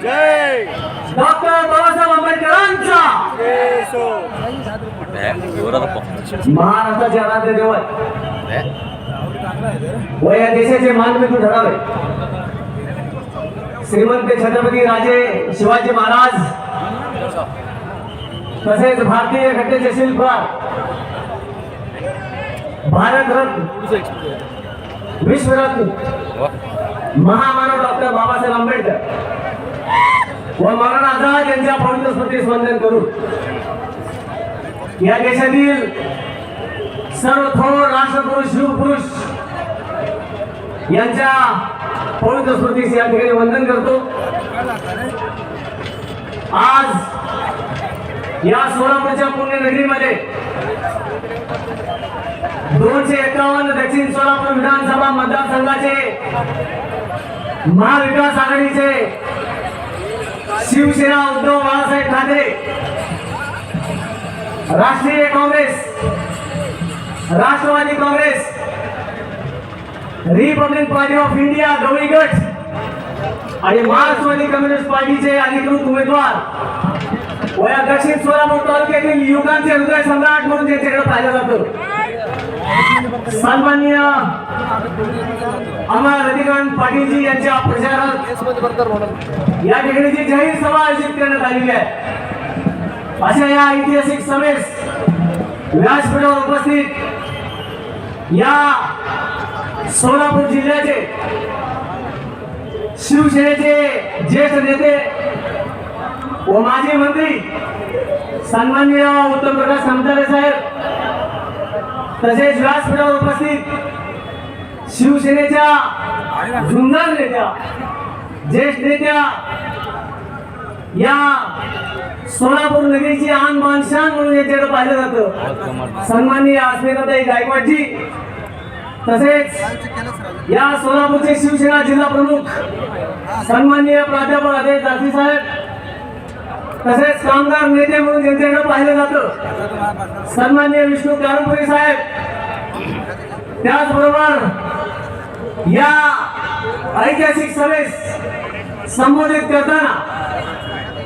जय. Doctor Babasaheb आंबेडकरांचा. महाराष्ट्राचे आराध्य देवत व या देशाचे ठरावे श्रीमंत छत्रपती राजे शिवाजी महाराज. तसेच भारतीय घटनेचे शिल्पकार. भारतरत्न. विश्वरत्न. महामानव डॉक्टर बाबासाहेब आंबेडकर. व मौलाना त्यांच्या पवित्र स्मृतीस वंदन करू या देशातील सर्व थोर राष्ट्रपुरुष शिवपुरुष यांच्या पवित्र स्मृतीस या ठिकाणी वंदन करतो. आज या सोलापूरच्या पुण्यनगरीमध्ये दोनशे एकावन्न दक्षिण सोलापूर विधानसभा मतदारसंघाचे महाविकास आघाडीचे शिवसेना उद्धव बाळासाहेब ठाकरे राष्ट्रीय Congress Rashtrawadi Congress republic party of India Gawali गट आणि मार्क्सवादी कम्युनिस्ट पार्टीचे अधिकृत उमेदवार वया दक्षिण सोलापूर तालुक्यातील युवकांचे हृदय सम्राट म्हणून त्यांच्याकडे पाहिलं जातं. सन्माननीय आम्हाला रतिकांत पाटीलजी यांच्या प्रचारात या ठिकाणी जी जाहीर सभा आयोजित करण्यात आलेली आहे. अशा या ऐतिहासिक सभेस व्यासपीठावर उपस्थित या सोलापूर जिल्ह्याचे शिवसेनेचे ज्येष्ठ नेते व माजी मंत्री सन्माननीय उत्तम प्रकाश समतारे साहेब तसेच व्यासपीठावर उपस्थित शिवसेनेच्या झुंजार नेत्या ज्येष्ठ नेत्या या सोलापूर नगरीची आन मान शान म्हणून याच्याकडे पाहिलं जातं. सन्माननीय अस्मिताताई गायकवाडजी तसेच या सोलापूरचे शिवसेना जिल्हा प्रमुख सन्माननीय प्राध्यापक अजय जाती साहेब तसेच कामगार नेते म्हणून ज्यांच्याकडे पाहिलं जातं. सन्मान्य विष्णू कारंपुरी साहेब. त्याचबरोबर या ऐतिहासिक सभेस संबोधित करताना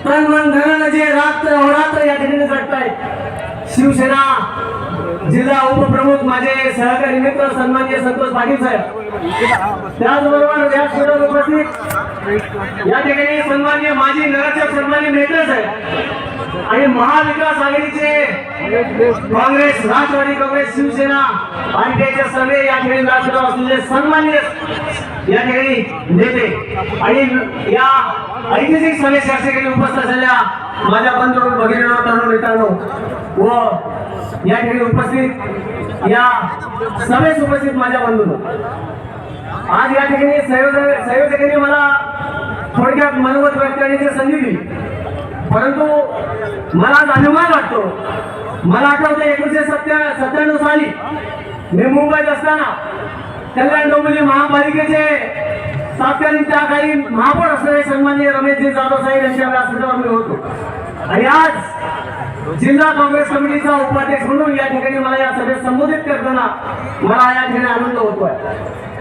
तन मन धनानं जे रात्र अहोरात्र या ठिकाणी जगतायत शिवसेना जिल्हा उपप्रमुख माझे सहकारी मित्र सन्मान्य संतोष पाटील साहेब. त्याचबरोबर व्यासपीठावर उपस्थित. या ठिकाणी सन्मान्य माजी नगरसेवक सन्मान्य मेहता साहेब आणि महाविकास आघाडीचे काँग्रेस राष्ट्रवादी काँग्रेस शिवसेना आणि त्याच्या सगळे या ठिकाणी व्यासपीठावर असलेले सन्मान्य या ठिकाणी नेते आणि या ऐतिहासिक सभेस या ठिकाणी उपस्थित असलेल्या माझ्या बंधू भगिनी तरुण मित्रांनो व या ठिकाणी उपस्थित या सभेस उपस्थित माझ्या बंधूंनो. आज या ठिकाणी संयोजकांनी मला थोडक्यात मनोगत व्यक्त करण्याची संधी दिली. परंतु मला आज अभिमान वाटतो. मला आठवतं एकोणीशे सत्या सत्त्याण्णव साली मी मुंबईत असताना कल्याण डोंबिवली महापालिकेचे तत्कालीन त्या काही महापौर असणारे सन्माननीय रमेशजी जाधव साहेब यांच्या व्यासपीठावर मी होतो. आणि आज जिल्हा काँग्रेस कमिटीचा उपाध्यक्ष म्हणून या ठिकाणी मला या सभेत संबोधित करताना मला या ठिकाणी आनंद होतोय.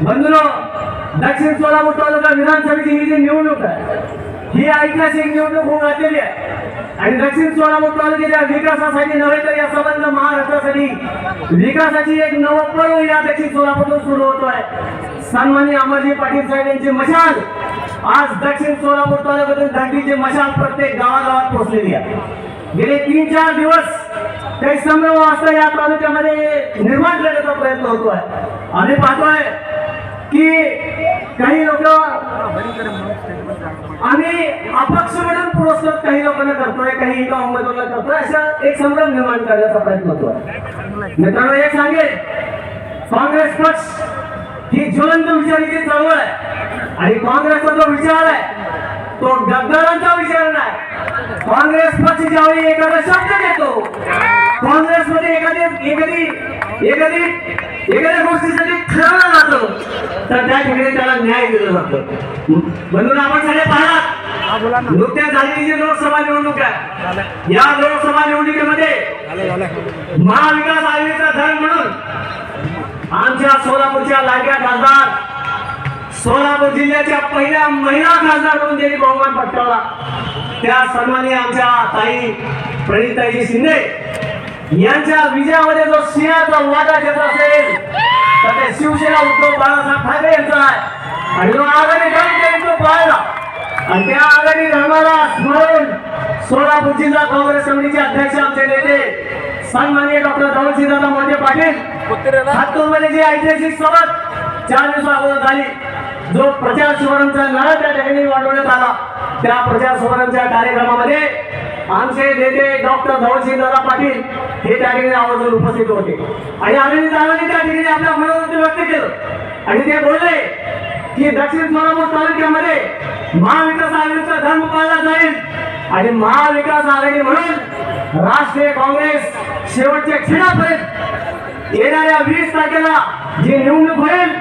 बंधुनो दक्षिण सोलापूर तालुका विधानसभेची ही जी निवडणूक आहे ही ऐतिहासिक निवडणूक होऊन राहिलेली आहे. आणि दक्षिण सोलापूर तालुक्याच्या विकासासाठी नव्हे तर या संबंध महाराष्ट्रासाठी विकासाची एक नवं पर्व या दक्षिण सोलापूरतून सुरू होतोय. सन्मान्य अमरजी पाटील साहेब यांची मशाल आज दक्षिण सोलापूर तालुक्यातून दांडीची मशाल प्रत्येक गावागावात पोहोचलेली आहे. गेले तीन चार दिवस काही संभ्रम वाजता या तालुक्यामध्ये निर्माण करण्याचा प्रयत्न होतोय. आम्ही पाहतोय की काही लोक आम्ही अपक्ष म्हणून पुरस्कृत काही लोकांना करतोय काही एका उमेदवाराला करतोय अशा एक संभ्रम निर्माण करण्याचा प्रयत्न होतोय. मित्रांनो एक सांगेल काँग्रेस पक्ष ही ज्वलंत विचाराची चळवळ आहे. आणि काँग्रेसचा जो विचार आहे तो गद्दारांचा विचार नाही. काँग्रेस पक्ष ज्यावेळी एखादा शब्द देतो काँग्रेसमध्ये एखादी एखादी एखादी एखाद्या गोष्टीसाठी ठरवलं जातं. तर त्या ठिकाणी त्याला न्याय दिला जातो. म्हणून आपण सगळे पाहणार. नुकत्या झालेली जी लोकसभा निवडणूक आहे या लोकसभा निवडणुकीमध्ये महाविकास आघाडीचा धन म्हणून आमच्या सोलापूरच्या लाडक्या खासदार सोलापूर जिल्ह्याच्या पहिल्या महिला खासदार म्हणून ज्यांनी बहुमान पटकावला त्या सन्माननीय आमच्या ताई प्रणिताजी शिंदे. यांच्या विजयामध्ये जो सिंहाचा वाटा घेत असेल तर ते शिवसेना उद्धव बाळासाहेब ठाकरे यांचा आहे. आणि जो आघाडी तो पाळला आणि त्या आघाडी धर्माला स्मरून सोलापूर जिल्हा काँग्रेस कमिटीचे अध्यक्ष आमचे नेते सन्माननीय डॉक्टर धवलसिंहदादा मोठे पाटील. हातूरमध्ये जी ऐतिहासिक सभा चार दिवसा अगोदर झाली. जो प्रचार शुभारंभचा लढा त्या ठिकाणी वाढवण्यात आला. त्या प्रचार शुभारंभच्या कार्यक्रमामध्ये आमचे नेते डॉक्टर धवलसिंहदादा पाटील हे त्या ठिकाणी आवर्जून उपस्थित होते. आणि आम्ही दादांनी त्या ठिकाणी आपल्या मनोरंजन व्यक्त केलं. आणि ते बोलले की दक्षिण सोलापूर तालुक्यामध्ये महाविकास आघाडीचा धर्म पाळला जाईल. आणि महाविकास आघाडी म्हणून राष्ट्रीय काँग्रेस शेवटच्या क्षणापर्यंत येणाऱ्या वीस तारखेला जी निवडणूक होईल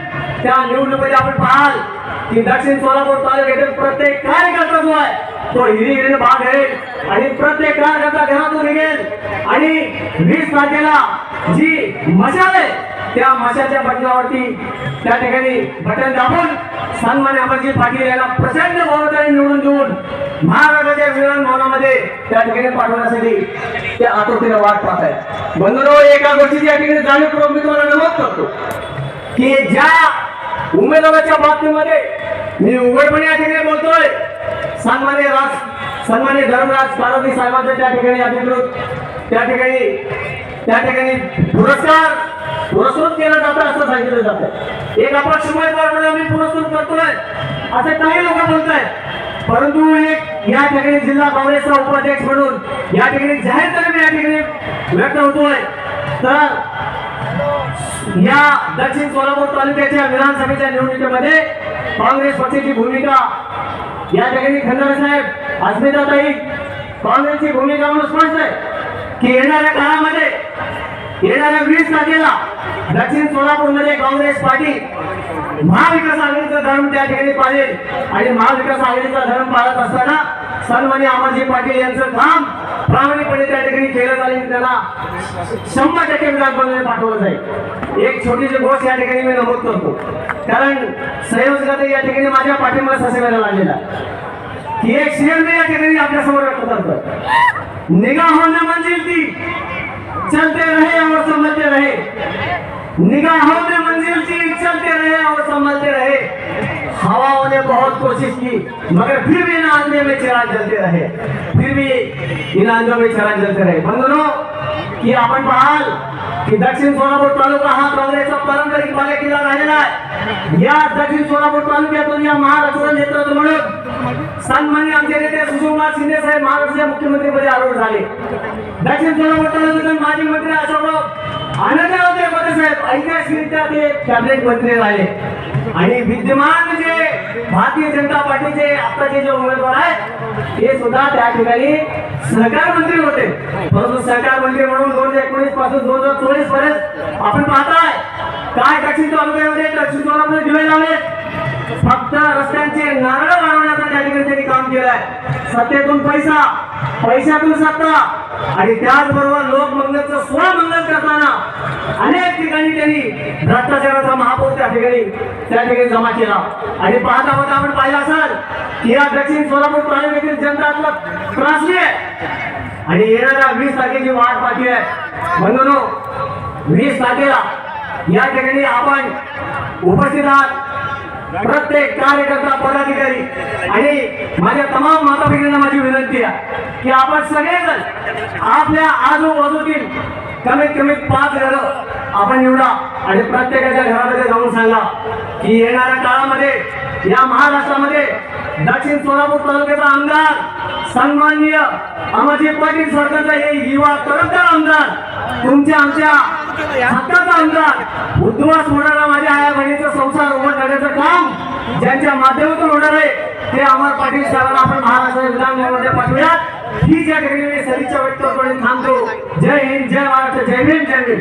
त्या निवडणुकीमध्ये आपण पाहाल की दक्षिण सोलापूर तालुक्यातील प्रत्येक कार्यकर्ता जो आहे तो हिरी हिरीने भाग घेईल आणि प्रत्येक कार्यकर्ता घरातून निघेल. आणि वीस तारखेला जी मशाल आहे त्या मशाच्या बटनावरती त्या ठिकाणी बटन दाबून सन्मान अमरजी पाटील यांना प्रचंड बहुमताने निवडून देऊन महाराष्ट्राच्या विधान भवनामध्ये त्या ठिकाणी पाठवण्यासाठी ते आतुरतेने वाट पाहत आहेत बंधुरो एका गोष्टीची या ठिकाणी जाणीवपूर्वक मी तुम्हाला नमूद करतो. की ज्या उमेदवाराच्या बाबतीमध्ये मी उघडपणे या ठिकाणी बोलतोय सन्मान्य राज सन्मान्य धर्मराज पार्वती साहेबांचे त्या ठिकाणी अधिकृत त्या ठिकाणी त्या ठिकाणी पुरस्कार पुरस्कृत केला जातं असं सांगितलं जातं एक अपक्ष उमेदवार म्हणून आम्ही पुरस्कृत करतोय असे काही लोक बोलत आहेत परंतु एक या ठिकाणी जिल्हा काँग्रेसचा उपाध्यक्ष म्हणून या ठिकाणी जाहीर तरी या ठिकाणी व्यक्त होतोय. तर या दक्षिण सोलापूर तालुक्याच्या विधानसभेच्या निवडणुकीमध्ये काँग्रेस पक्षाची भूमिका या ठिकाणी खंडारे साहेब अस्मिताताई काँग्रेसची भूमिका म्हणून स्पष्ट आहे की येणाऱ्या काळामध्ये येणाऱ्या वीस तारखेला दक्षिण सोलापूरमध्ये काँग्रेस पार्टी महाविकास आघाडीचा धर्म त्या ठिकाणी पाळेल. आणि महाविकास आघाडीचा धर्म पाळत असताना सन्मान्य अमरजी पाटील यांचं काम प्रामाणिकपणे त्या ठिकाणी केलं जाईल. त्याला शंभर टक्के विधानसभेमध्ये पाठवलं जाईल. एक छोटीशी गोष्ट या ठिकाणी मी नमूद करतो. कारण संयोजकात या ठिकाणी माझ्या पाठिंबा ससेवायला लागलेला की एक सीएम या ठिकाणी आपल्यासमोर व्यक्त करतो निगाहों ने म्हणजे ती. चलते रहे और संभलते रहे. निगाहों ने म्हणजे ती. चलते रहे और संभलते रहे. हवाओं ने बहुत कोशिश की मगर फिर भी इन आंधे में चिराग जलते रहे। फिर भी इन आंधों में चिराग जलते रहे। बंधनो की आपण पाहाल की दक्षिण सोलापूर तालुका हा काँग्रेसचा पारंपरिक बालेकिल्ला राहिलेला आहे. या दक्षिण सोलापूर तालुक्यातून या महाराष्ट्र नेतृत्व म्हणून सन्मान्य आमचे नेते सुशीलकुमार शिंदे साहेब महाराष्ट्राचे मुख्यमंत्रीपदी आरोप झाले. दक्षिण सोलापूर तालुक्यातून माजी मंत्री अशोकराव आनंदराव देवते साहेब ऐतिहासिकरित्या ते कॅबिनेट मंत्री राहिले आणि विद्यमान जे भारतीय जनता पार्टीचे आताचे जे उमेदवार आहेत ते सुद्धा त्या ठिकाणी सहकार मंत्री होते. परंतु सहकार मंत्री म्हणून दोन हजार एकोणीसपासून दोन हजार चोवीसपर्यंत आपण पाहताय काय दक्षिण तालुक्यामध्ये दक्षिण तालुक्यामध्ये दिवे लावले फक्त रस्त्यांचे नारळ वाढवण्याचं त्या ठिकाणी त्यांनी काम केलाय सत्तेतून पैसा पैशातून सत्ता. आणि त्याचबरोबर लोकमंगलचं स्वमंगल करताना अनेक ठिकाणी त्यांनी भ्रष्टाचाराचा महापौर त्या ठिकाणी त्या ठिकाणी जमा केला. आणि पाहता पाहता आपण पाहिलं असाल की या दक्षिण सोलापूर तालुक्यातील जनता त्रासली आहे. आणि येणाऱ्या वीस तारखेची वाट पाठी आहे म्हणून वीस तारखेला या ठिकाणी आपण उपस्थित आहात. प्रत्येक कार्यकर्ता पदाधिकारी आणि माझ्या तमाम माता भगिनींना माझी विनंती आहे की आपण सगळेजण आपल्या आजूबाजूतील कमीत कमी पाच घरं आपण निवडा आणि प्रत्येकाच्या घरामध्ये जाऊन सांगा की येणाऱ्या काळामध्ये या महाराष्ट्रामध्ये दक्षिण सोलापूर तालुक्याचा आमदार सन्माननीय अमरजी पाटील सरकारचा हे युवा तरंगतार आमदार तुमच्या आमच्या हक्काचा आमदार होणारा माझ्या आया बहिणीचा संसार उघडण्याचं काम ज्यांच्या माध्यमातून होणार आहे ते अमर पाटील साहेबांना आपण महाराष्ट्र विधान भवनामध्ये पाठवूयात. ही ज्या ठिकाणी मी सदिच्छा व्यक्त करून थांबतो. जय हिंद जय महाराष्ट्र जय भीम जय भीम.